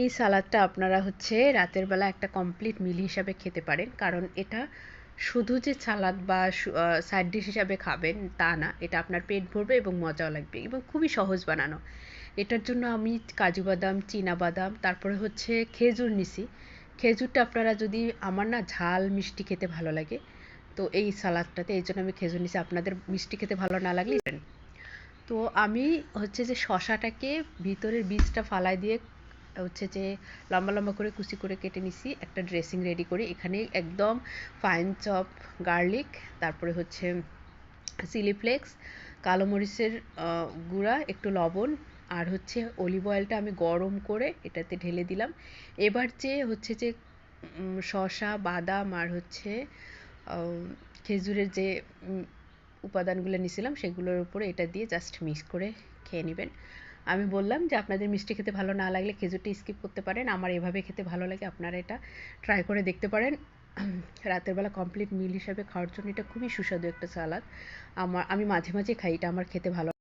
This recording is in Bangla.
এই সালাদটা আপনারা হচ্ছে রাতের বেলা একটা কমপ্লিট মিল হিসাবে খেতে পারেন। কারণ এটা শুধু যে সালাদ বা সাইড ডিশ হিসাবে খাবেন তা না, এটা আপনার পেট ভরবে এবং মজাও লাগবে এবং খুবই সহজ বানানো। এটার জন্য আমি কাজু বাদাম বাদাম, তারপরে হচ্ছে খেজুর নিছি। খেজুরটা আপনারা যদি, আমার না ঝাল মিষ্টি খেতে ভালো লাগে, তো এই সালাদটাতে, এই জন্য আমি খেজুর নিছি। আপনাদের মিষ্টি খেতে ভালো না লাগলে, তো আমি হচ্ছে যে শশাটাকে ভিতরের বীজটা ফালাই দিয়ে হচ্ছে যে লম্বা লম্বা করে কুচি করে কেটে নিছি, একটা ড্রেসিং রেডি করে। এখানে একদম ফাইন চপ গার্লিক তারপরে হচ্ছে চিলি ফ্লেক্স কালো মরিচের গুঁড়া, একটু লবণ, আর হচ্ছে অলিভ অয়েলটা আমি গরম করে এটাতে ঢেলে দিলাম। এবার যে হচ্ছে যে শসা, বাদাম, আর হচ্ছে খেজুরের যে উপাদানগুলো নিয়েছিলাম সেগুলোর উপরে এটা দিয়ে জাস্ট মিক্স করে খেয়ে নেবেন। আমি বললাম যে আপনাদের মিষ্টি খেতে ভালো না লাগলে খেজুরটি স্কিপ করতে পারেন। আমার এভাবে খেতে ভালো লাগে, আপনারা এটা ট্রাই করে দেখতে পারেন। রাতের বেলা কমপ্লিট মিল হিসাবে খাওয়ার জন্য এটা খুবই সুস্বাদু একটা সালাদ আমার, আমি মাঝে মাঝে খাই, এটা আমার খেতে ভালো